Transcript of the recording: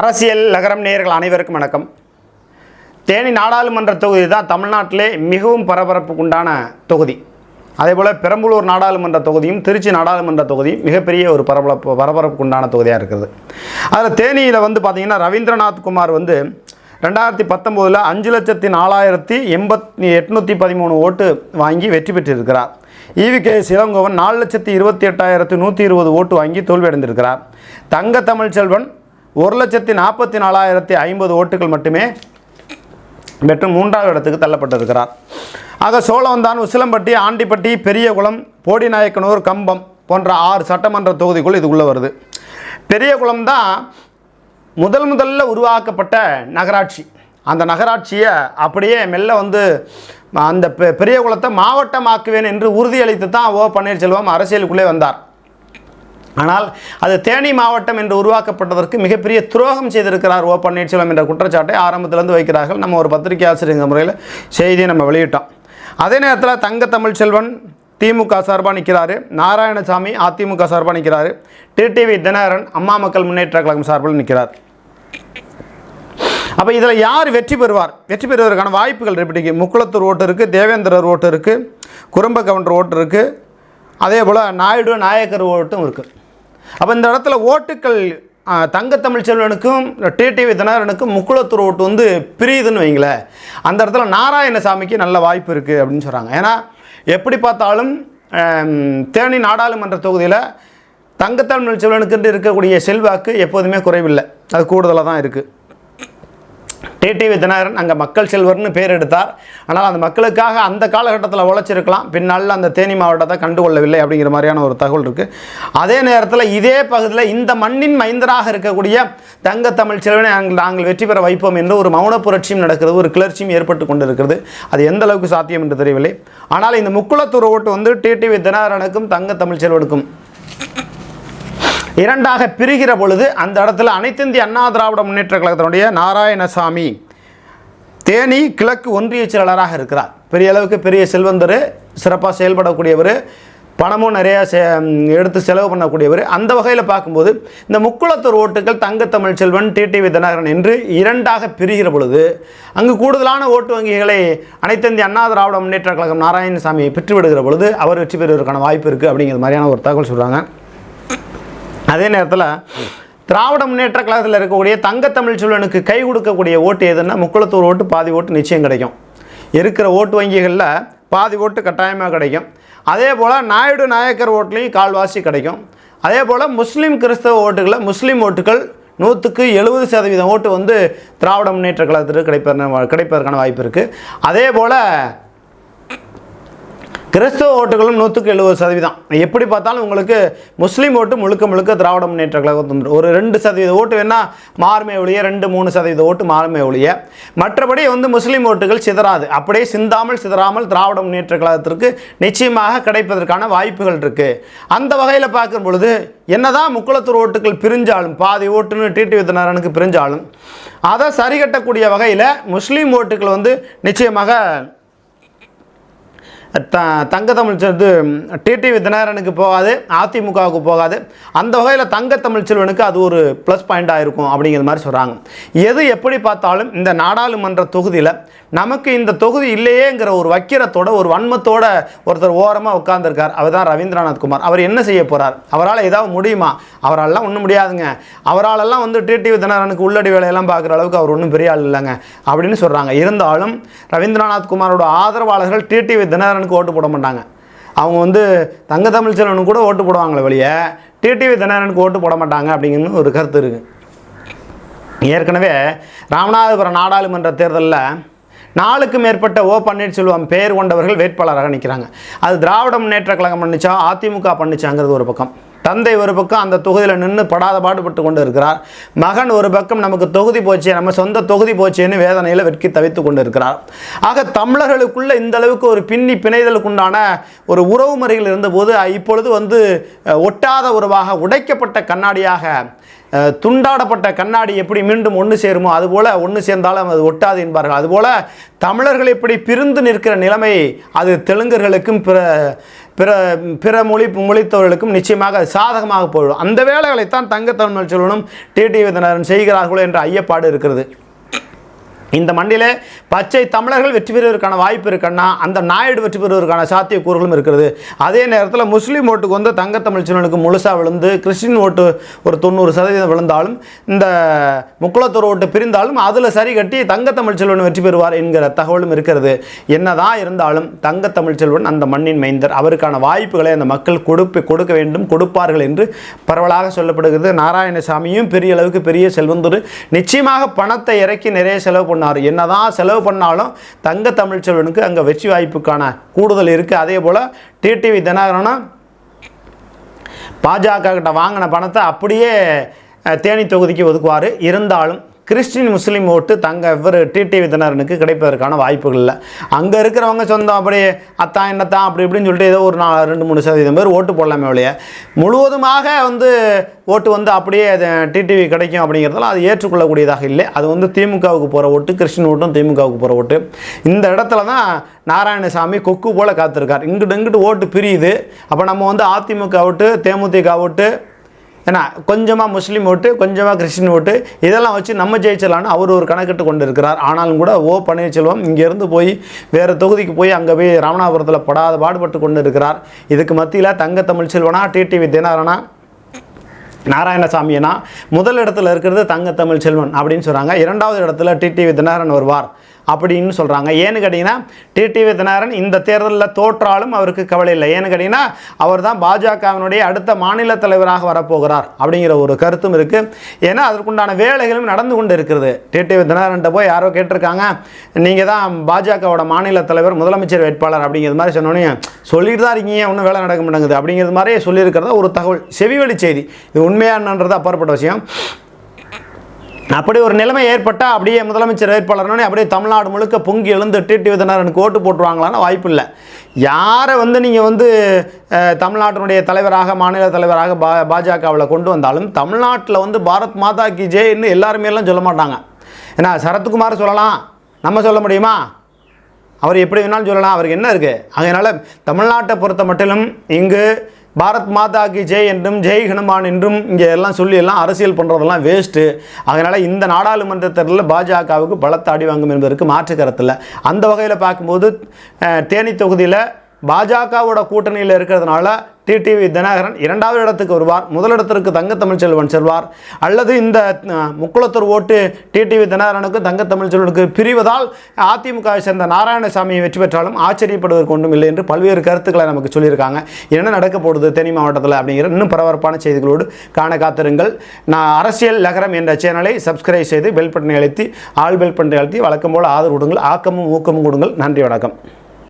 அரசியல் நகரம் நேயர்கள் அனைவருக்கும் வணக்கம். தேனி நாடாளுமன்ற தொகுதி தான் தமிழ்நாட்டிலே மிகவும் பரபரப்புக்குண்டான தொகுதி. அதேபோல் பெரம்பலூர் நாடாளுமன்ற தொகுதியும் திருச்சி நாடாளுமன்ற தொகுதியும் மிகப்பெரிய ஒரு பரபரப்பு பரபரப்புக்குண்டான தொகுதியாக இருக்கிறது அதில் தேனியில் வந்து பார்த்திங்கன்னா ரவீந்திரநாத் குமார் வந்து ரெண்டாயிரத்தி பத்தொம்போதில் அஞ்சு லட்சத்தி நாலாயிரத்தி எண்பத்தி எட்நூற்றி பதிமூணு ஓட்டு வாங்கி வெற்றி பெற்றிருக்கிறார். ஈவி கே சிலங்கோவன் நாலு லட்சத்தி இருபத்தி எட்டாயிரத்தி நூற்றி இருபது ஓட்டு வாங்கி தோல்வியடைந்திருக்கிறார். தங்க தமிழ்ச்செல்வன் ஒரு லட்சத்தி நாற்பத்தி நாலாயிரத்தி ஐம்பது ஓட்டுகள் மட்டுமே பெற்று மூன்றாவது இடத்துக்கு தள்ளப்பட்டிருக்கிறார். ஆக சோழவந்தான் உசிலம்பட்டி ஆண்டிப்பட்டி பெரியகுளம் போடிநாயக்கனூர் கம்பம் போன்ற ஆறு சட்டமன்ற தொகுதிக்குள் இது உள்ளே வருது. பெரியகுளம் தான் முதல் முதல்ல உருவாக்கப்பட்ட நகராட்சி. அந்த நகராட்சியை அப்படியே மெல்ல வந்து அந்த பெ பெரியகுளத்தை மாவட்டமாக்குவேன் என்று உறுதியளித்து தான் ஓ பன்னீர்செல்வம் அரசியலுக்குள்ளே வந்தார். ஆனால் அது தேனி மாவட்டம் என்று உருவாக்கப்பட்டதற்கு மிகப்பெரிய துரோகம் செய்திருக்கிறார் ஓ பன்னீர்செல்வம் என்ற குற்றச்சாட்டை ஆரம்பத்திலிருந்து வைக்கிறார்கள். நம்ம ஒரு பத்திரிகை ஆசிரியர் முறையில் செய்தியை நம்ம வெளியிட்டோம். அதே நேரத்தில் தங்க தமிழ்ச்செல்வன் திமுக சார்பாக நிற்கிறாரு நாராயணசாமி அதிமுக சார்பாக நிற்கிறாரு டிடிவி தினகரன் அம்மா மக்கள் முன்னேற்ற கழகம் சார்பில் நிற்கிறார் அப்போ இதில் யார் வெற்றி பெறுவார்? வெற்றி பெறுவதற்கான வாய்ப்புகள் ரெப்பிட்டிக்கு முக்குளத்தூர் ஓட்டு இருக்குது தேவேந்திரர் ஓட்டு இருக்குது குறும்ப கவுண்டர் ஓட்டு இருக்குது அதே போல் நாயுடு நாயக்கர் ஓட்டும் இருக்குது அப்போ இந்த இடத்துல ஓட்டுக்கள் ஆ, தங்கத்தமிழ் செல்வனுக்கும் டிடிவி தினகரனுக்கும் முக்குளத்தூர் ஓட்டு வந்து பிரியுதுன்னு வைங்களேன். அந்த இடத்துல நாராயணசாமிக்கு நல்ல வாய்ப்பு இருக்குது அப்படின்னு சொல்கிறாங்க ஏன்னா எப்படி பார்த்தாலும் தேனி நாடாளுமன்ற தொகுதியில் தங்கத்தமிழ் செல்வனுக்கு இருக்கக்கூடிய செல்வாக்கு எப்போதுமே குறைவில்லை. அது கூடுதலாக தான் இருக்குது டிடிவி தினகரன் அங்கே மக்கள் செல்வர்னு பேர் எடுத்தார். ஆனால் அந்த மக்களுக்காக அந்த காலகட்டத்தில் உழைச்சிருக்கலாம். பின்னால் அந்த தேனி மாவட்டத்தை கண்டுகொள்ளவில்லை அப்படிங்கிற மாதிரியான ஒரு தகவல் இருக்குது அதே நேரத்தில் இதே பகுதியில் இந்த மண்ணின் மைந்தராக இருக்கக்கூடிய தங்க தமிழ் செல்வனை நாங்கள் நாங்கள் வெற்றி பெற வைப்போம் என்று ஒரு மௌன புரட்சியும் நடக்கிறது ஒரு கிளர்ச்சியும் ஏற்பட்டு கொண்டிருக்கிறது. அது எந்த அளவுக்கு சாத்தியம் என்று தெரியவில்லை. ஆனால் இந்த முக்குளத்தூர் ஓட்டு வந்து டிடிவி தினகரனுக்கும் தங்க தமிழ் செல்வனுக்கும். இரண்டாக பிரிகிற பொழுது அந்த இடத்துல அனைத்திந்திய அண்ணா திராவிட முன்னேற்ற கழகத்தினுடைய நாராயணசாமி தேனி கிழக்கு ஒன்றிய செயலாளராக இருக்கிறார். பெரிய அளவுக்கு பெரிய செல்வந்தர் சிறப்பாக செயல்படக்கூடியவர் பணமும் நிறையா செ எடுத்து செலவு பண்ணக்கூடியவர். அந்த வகையில் பார்க்கும்போது இந்த முக்குளத்தூர் ஓட்டுகள் தங்கத்தமிழ் செல்வன் டிடிவி தினகரன் என்று இரண்டாக பிரிகிற பொழுது அங்கு கூடுதலான ஓட்டு வங்கிகளை அனைத்திந்திய அண்ணா திராவிட முன்னேற்ற கழகம் நாராயணசாமி பெற்றுவிடுகிற பொழுது அவர் வெற்றி பெறுவதற்கான வாய்ப்பு இருக்குது அப்படிங்கிற மாதிரியான ஒரு தகவல் சொல்கிறாங்க அதே நேரத்தில் திராவிட முன்னேற்ற கழகத்தில் இருக்கக்கூடிய தங்கத்தமிழ் செல்வனுக்கு கை கொடுக்கக்கூடிய ஓட்டு எதுன்னா முக்குளத்தூர் ஓட்டு பாதி ஓட்டு நிச்சயம் கிடைக்கும். இருக்கிற ஓட்டு வங்கிகளில் பாதி ஓட்டு கட்டாயமாக கிடைக்கும். அதே போல் நாயுடு நாயக்கர் ஓட்டுலேயும் கால்வாசி கிடைக்கும். அதே போல் முஸ்லீம் கிறிஸ்தவ ஓட்டுகளில் முஸ்லீம் ஓட்டுகள் நூற்றுக்கு எழுபது சதவீதம் ஓட்டு வந்து திராவிட முன்னேற்ற கழகத்திற்கு கிடைப்பதற்கான கிடைப்பதற்கான வாய்ப்பு இருக்குது அதே போல் கிறிஸ்தவ ஓட்டுகளும் நூற்றுக்கு எழுபது சதவீதம். எப்படி பார்த்தாலும் உங்களுக்கு முஸ்லீம் ஓட்டு முழுக்க முழுக்க திராவிட முன்னேற்ற கழகம் தந்துடும் ஒரு ரெண்டு சதவீத ஓட்டு வேணால் மாறுமே ஒழிய ரெண்டு மூணு சதவீத ஓட்டு மாறுமே ஒழிய மற்றபடி வந்து முஸ்லீம் ஓட்டுகள் சிதறாது. அப்படியே சிந்தாமல் சிதறாமல் திராவிட முன்னேற்ற கழகத்திற்கு நிச்சயமாக கிடைப்பதற்கான வாய்ப்புகள் இருக்குது அந்த வகையில் பார்க்கும் பொழுது என்னதான் முக்குளத்தூர் ஓட்டுகள் பிரிஞ்சாலும் பாதி ஓட்டுன்னு டிடி வித்தனாரனுக்கு பிரிஞ்சாலும் அதை சரிகட்டக்கூடிய வகையில் முஸ்லீம் ஓட்டுகள் வந்து நிச்சயமாக த தங்க தமிழ் இது டிடிவி தினகரனுக்கு போகாது அதிமுகவுக்கு போகாது. அந்த வகையில் தங்க செல்வனுக்கு அது ஒரு ப்ளஸ் பாயிண்ட்டாக இருக்கும் அப்படிங்கிற மாதிரி சொல்கிறாங்க எது எப்படி பார்த்தாலும் இந்த நாடாளுமன்ற தொகுதியில் நமக்கு இந்த தொகுதி இல்லையேங்கிற ஒரு வக்கிரத்தோட ஒரு வன்மத்தோட ஒருத்தர் ஓரமாக உட்காந்துருக்கார் அவர் தான் ரவீந்திரநாத் குமார். அவர் என்ன செய்ய போகிறார் அவரால் ஏதாவது முடியுமா? அவரால்லாம் ஒன்றும் முடியாதுங்க. அவராலெல்லாம் வந்து டிடிவி தினகரனுக்கு உள்ளடி வேலையெல்லாம் பார்க்குற அளவுக்கு அவர் ஒன்றும் பெரிய ஆள் இல்லைங்க. அப்படின்னு சொல்கிறாங்க இருந்தாலும் ரவீந்திரநாத் குமாரோட ஆதரவாளர்கள் டிடிவி தினகரனுக்கு ஓட்டு போட மாட்டாங்க. அவங்க வந்து தங்க தமிழ் கூட ஓட்டு போடுவாங்களே வெளியே டிடிவி தினகரனுக்கு ஓட்டு போட மாட்டாங்க அப்படிங்கன்னு ஒரு கருத்து இருக்குது ஏற்கனவே ராமநாதபுரம் நாடாளுமன்ற தேர்தலில் நாலுக்கு மேற்பட்ட ஓ பன்னீர்செல்வம் பெயர் கொண்டவர்கள் வேட்பாளராக நிற்கிறாங்க அது திராவிட முன்னேற்ற கழகம் பண்ணிச்சா அதிமுக பண்ணிச்சாங்கிறது ஒரு பக்கம். தந்தை ஒரு பக்கம் அந்த தொகுதியில் நின்று படாத பாடுபட்டு கொண்டு இருக்கிறார் மகன் ஒரு பக்கம் நமக்கு தொகுதி போச்சே நம்ம சொந்த தொகுதி போச்சேன்னு வேதனையில் வெட்கி தவித்து கொண்டு இருக்கிறார் ஆக தமிழர்களுக்குள்ள இந்த அளவுக்கு ஒரு பின்னி பிணைதலுக்குண்டான ஒரு உறவு முறைகள் இருந்தபோது இப்பொழுது வந்து ஒட்டாத உறவாக உடைக்கப்பட்ட கண்ணாடியாக துண்டாடப்பட்ட கண்ணாடி எப்படி மீண்டும் ஒன்று சேருமோ அதுபோல் ஒன்று சேர்ந்தாலும் அது ஒட்டாது என்பார்கள். அதுபோல் தமிழர்கள் இப்படி பிரிந்து நிற்கிற நிலைமை அது தெலுங்கர்களுக்கும் பிற பிற பிற மொழி மொழித்தவர்களுக்கும் நிச்சயமாக அது சாதகமாக போய்விடும். அந்த வேலைகளைத்தான் தங்கத்தமிழ் செல்வனும் டிடிவி தினகரன் செய்கிறார்களோ என்ற ஐயப்பாடு இருக்கிறது. இந்த மண்டியில் பச்சை தமிழர்கள் வெற்றி பெறுவதற்கான வாய்ப்பு இருக்குன்னா அந்த நாயுடு வெற்றி பெறுவதற்கான சாத்தியக்கூறுகளும் இருக்கிறது. அதே நேரத்தில் முஸ்லீம் ஓட்டுக்கு வந்து தங்கத்தமிழ் சின்னனுக்கு முழுசாக விழுந்து கிறிஸ்டின் ஓட்டு ஒரு தொண்ணூறு சதவீதம் விழுந்தாலும் இந்த முக்குளத்தூர் ஓட்டு பிரிந்தாலும் அதில் சரி கட்டி தங்கத்தமிழ் செல்வன் வெற்றி பெறுவார் என்கிற தகவலும் இருக்கிறது. என்னதான் இருந்தாலும் தங்கத்தமிழ் செல்வன் அந்த மண்ணின் மைந்தர். அவருக்கான வாய்ப்புகளை அந்த மக்கள் கொடுப்பு கொடுக்க வேண்டும் கொடுப்பார்கள் என்று பரவலாக சொல்லப்படுகிறது. நாராயணசாமியும் பெரிய அளவுக்கு பெரிய செல்வந்தூர் நிச்சயமாக பணத்தை இறக்கி நிறைய செலவு பண்ணார். என்னதான் செலவு பண்ணாலும் தங்க தமிழ்ச்செல்வனுக்கு அங்கே வெற்றி வாய்ப்புக்கான கூடுதல் இருக்குது அதே போல் டிடிவி தினகரனும் பாஜக கிட்ட வாங்கின பணத்தை அப்படியே தேனி தொகுதிக்கு ஒதுக்குவார். இருந்தாலும் கிறிஸ்டின் முஸ்லீம் ஓட்டு தங்க இவர் டிடிவி தினரனுக்கு கிடைப்பதற்கான வாய்ப்புகள் இல்லை அங்கே இருக்கிறவங்க சொந்தம் அப்படியே அத்தான் என்னத்தான் அப்படி இப்படின்னு சொல்லிட்டு ஏதோ ஒரு நாலு ரெண்டு மூணு சதவீதம் பேர் ஓட்டு போடலாமே ஒழிய முழுவதுமாக வந்து ஓட்டு வந்து அப்படியே டிடிவி கிடைக்கும் அப்படிங்கிறதெல்லாம் அது ஏற்றுக்கொள்ளக்கூடியதாக இல்லை. அது வந்து திமுகவுக்கு போகிற ஓட்டு கிறிஸ்டின் ஓட்டும் திமுகவுக்கு போகிற ஓட்டு. இந்த இடத்துல தான் நாராயணசாமி கொக்கு போல் காத்திருக்கார். இங்கிட்டு இங்கிட்டு ஓட்டு பிரியுது. அப்போ நம்ம வந்து அதிமுக ஓட்டு தேமுதிக ஓட்டு ஏன்னா கொஞ்சமாக முஸ்லீம் ஓட்டு கொஞ்சமாக கிறிஸ்டின் ஓட்டு இதெல்லாம் வச்சு நம்ம ஜெயிச்சிடலான்னு அவர் ஒரு கணக்கிட்டு கொண்டு இருக்கிறார் ஆனாலும் கூட ஓ பன்னீர்செல்வம் இங்கேருந்து போய் வேறு தொகுதிக்கு போய் அங்கே போய் ராமநாதபுரத்தில் படாத பாடுபட்டு கொண்டு இருக்கிறார் இதுக்கு மத்தியில் தங்க தமிழ் செல்வனா டிடிவி தினாரனா நாராயணசாமியனா முதல் இடத்துல இருக்கிறது தங்க தமிழ் செல்வன் அப்படின்னு சொல்கிறாங்க இரண்டாவது இடத்துல டிடிவி தினாரன் வருவார். அப்படின்னு சொல்கிறாங்க ஏன்னு கேட்டிங்கன்னா டிடிவி தினகரன் இந்த தேர்தலில் தோற்றாலும் அவருக்கு கவலை இல்லை. ஏன்னு கேட்டிங்கன்னா அவர் தான் பாஜகவினுடைய அடுத்த மாநில தலைவராக வரப்போகிறார் அப்படிங்கிற ஒரு கருத்தும் இருக்குது ஏன்னா அதற்குண்டான வேலைகளும் நடந்து கொண்டு இருக்கிறது டிடிவி தினகரன்ட்ட போய் யாரோ கேட்டிருக்காங்க நீங்கள் தான் பாஜகவோட மாநில தலைவர் முதலமைச்சர் வேட்பாளர் அப்படிங்கிறது மாதிரி சொன்னோன்னே சொல்லிட்டு தான் இருக்கீங்க. ஒன்றும் வேலை நடக்க மாட்டேங்குது. அப்படிங்கிறது மாதிரியே சொல்லியிருக்கிறத ஒரு தகவல் செவிவெளி செய்தி. இது உண்மையானன்றது அப்பாற்பட்ட விஷயம். அப்படி ஒரு நிலைமை ஏற்பட்டால் அப்படியே முதலமைச்சர் வேட்பாளர்னே அப்படியே தமிழ்நாடு முழுக்க பொங்கி எழுந்து டிடி விதனருக்கு ஓட்டு போட்டுருவாங்களான்னு வாய்ப்பு இல்லை. யாரை வந்து நீங்கள் வந்து தமிழ்நாட்டினுடைய தலைவராக மாநில தலைவராக பா பாஜகவில் கொண்டு வந்தாலும் தமிழ்நாட்டில் வந்து பாரத் மாதா கி ஜெயின்னு எல்லாருமே எல்லாம் சொல்ல மாட்டாங்க. ஏன்னா சரத்குமார் சொல்லலாம். நம்ம சொல்ல முடியுமா? அவர் எப்படி வேணாலும் சொல்லலாம். அவருக்கு என்ன இருக்குது அதனால் தமிழ்நாட்டை பொறுத்த மட்டிலும் இங்கு பாரத் மாதா கி ஜெய் என்றும் ஜெய் ஹனுமான் என்றும் இங்கே எல்லாம் சொல்லி எல்லாம் அரசியல் பண்ணுறதெல்லாம் வேஸ்ட்டு அதனால் இந்த நாடாளுமன்ற தேர்தலில் பாஜகவுக்கு பலத்த அடி வாங்கும் என்பதற்கு மாற்று கருத்தில் அந்த வகையில் பார்க்கும்போது தேனி தொகுதியில் பாஜகவோட கூட்டணியில் இருக்கிறதுனால டிடிவி தினகரன் இரண்டாவது இடத்துக்கு வருவார். முதலிடத்திற்கு தங்கத்தமிழ்ச்செல்வன் செல்வார். அல்லது இந்த முக்குளத்தூர் ஓட்டு டிடிவி தினகரனுக்கு தங்கத்தமிழ்ச்செல்வனுக்கு பிரிவதால் அதிமுகவை சேர்ந்த நாராயணசாமி வெற்றி பெற்றாலும் ஆச்சரியப்படுவதற்கு ஒன்றும் இல்லை என்று பல்வேறு கருத்துக்களை நமக்கு சொல்லியிருக்காங்க. என்ன நடக்க போடுது தேனி மாவட்டத்தில் அப்படிங்கிற இன்னும் பரபரப்பான செய்திகளோடு காண காத்திருங்கள். நான் அரசியல் லகரம் என்ற சேனலை சப்ஸ்கிரைப் செய்து பெல் பட்டனை அழுத்தி ஆல் பெல் பட்டனை அழுத்தி வழக்கம் போல் ஆதரவு கொடுங்கள் ஆக்கமும் ஊக்கமும் கொடுங்கள். நன்றி வணக்கம்.